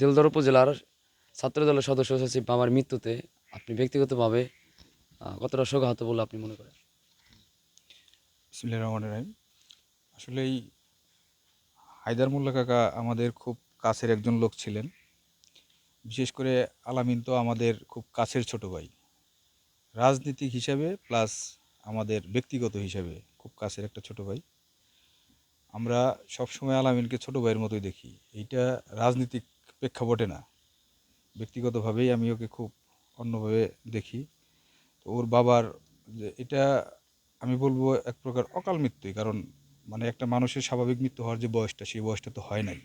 দেলদর উপজেলার ছাত্র দলের সদস্য সচিব বাবার মৃত্যুতে আপনি ব্যক্তিগতভাবে কতটা শোকাহত বলে আপনি মনে করেন? রহমান রাহিম। আসলে এই হায়দার মোল্লা কাকা আমাদের খুব কাছের একজন লোক ছিলেন। বিশেষ করে আলামিন তো আমাদের খুব কাছের ছোট ভাই। রাজনীতিক হিসাবে প্লাস আমাদের ব্যক্তিগত হিসাবে খুব কাছের একটা ছোট ভাই। আমরা সবসময় আলামিনকে ছোট ভাইয়ের মতোই দেখি। এইটা রাজনীতিক প্রেক্ষাপটে না। ব্যক্তিগতভাবেই আমি ওকে খুব অন্যভাবে দেখি। তো ওর বাবার যে এটা আমি বলব এক প্রকার অকাল মৃত্যুই, কারণ মানে একটা মানুষের স্বাভাবিক মৃত্যু হওয়ার যে বয়সটা, সেই বয়সটা তো হয় নাই।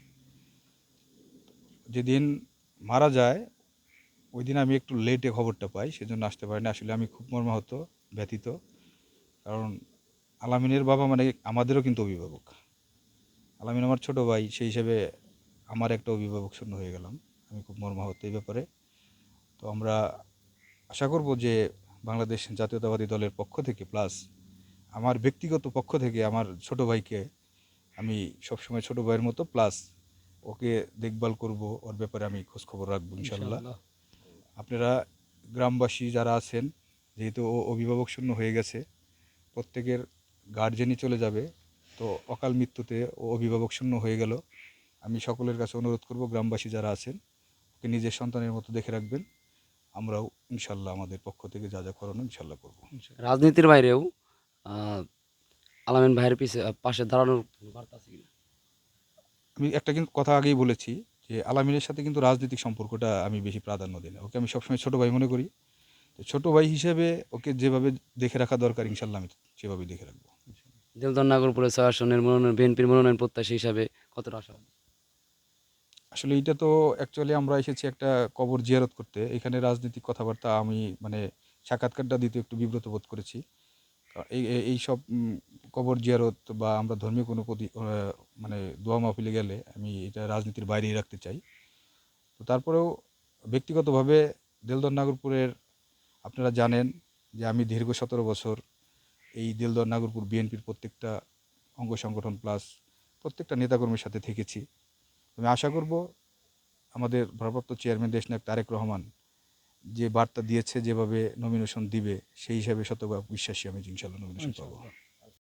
যেদিন মারা যায় ওই দিন আমি একটু লেটে খবরটা পাই, সেজন্য আসতে পারিনি। আসলে আমি খুব মর্মাহত, ব্যথিত। কারণ আলামিনের বাবা মানে আমাদেরও কিন্তু অভিভাবক। আলামিন আমার ছোট ভাই, সেই হিসেবে আমার একটা অভিভাবক শূন্য হয়ে গেলাম। আমি খুব মর্মাহত এই ব্যাপারে। তো আমরা আশা করব যে বাংলাদেশ জাতীয়তাবাদী দলের পক্ষ থেকে প্লাস আমার ব্যক্তিগত পক্ষ থেকে আমার ছোট ভাইকে আমি সবসময় ছোট ভাইয়ের মতো প্লাস ওকে দেখভাল করব। ওর ব্যাপারে আমি খোঁজখবর রাখব ইনশাল্লাহ আপনারা গ্রামবাসী যারা আছেন যেহেতু ও অভিভাবক শূন্য হয়ে গেছে প্রত্যেকের গার্জেনই চলে যাবে। তো অকাল মৃত্যুতে ও অভিভাবক শূন্য হয়ে গেল। আমি সকলের কাছে অনুরোধ করব গ্রামবাসী যারা আছেন ওকে নিজের সন্তানের মতো দেখে রাখবেন। আমরাও ইনশাল্লাহ আমাদের পক্ষ থেকে যা যা করানো ইনশাল্লাহ করব। রাজনীতির বাইরেও আলামিন ভাইয়ের পিছে পাশে দাঁড়ানোর বার্তা আছে কিনা? আমি একটা কিন্তু কথা আগেই বলেছি যে আলামিনের সাথে কিন্তু রাজনৈতিক সম্পর্কটা আমি বেশি প্রাধান্য দিই না। ওকে আমি সবসময় ছোটো ভাই মনে করি। তো ছোটো ভাই হিসেবে ওকে যেভাবে দেখে রাখা দরকার ইনশাল্লাহ আমি সেভাবেই দেখে রাখব। দেলদর নাগরপুরে ছয় আসনের মনোনয়ন বিএনপির মনোনয়ন প্রত্যাশী হিসাবে কতটা আশা আসলে এটা তো অ্যাকচুয়ালি আমরা এসেছি একটা কবর জিয়ারত করতে। এখানে রাজনৈতিক কথাবার্তা আমি মানে সাক্ষাৎকারটা দিতে একটু বিব্রত বোধ করেছি। এই, এই- সব কবর জিয়ারত বা আমরা ধর্মীয় কোনো মানে দোয়া মাহফিলে গেলে আমি এটা রাজনীতির বাইরেই রাখতে চাই। তো তারপরেও ব্যক্তিগতভাবে দেলদর নাগরপুরের আপনারা জানেন যে আমি দীর্ঘ সতেরো বছর এই দেলদর নাগরপুর বিএনপির প্রত্যেকটা অঙ্গ সংগঠন প্লাস প্রত্যেকটা নেতাকর্মীর সাথে থেকেছি। আমি আশা করব আমাদের ভারপ্রাপ্ত চেয়ারম্যান দেশনায়ক তারেক রহমান যে বার্তা দিয়েছে যেভাবে নমিনেশন দিবে সেই হিসাবে শতভাগ বিশ্বাসী আমি জিনিসাল্লাহ ইনশাল্লাহ নমিনেশন পাবো।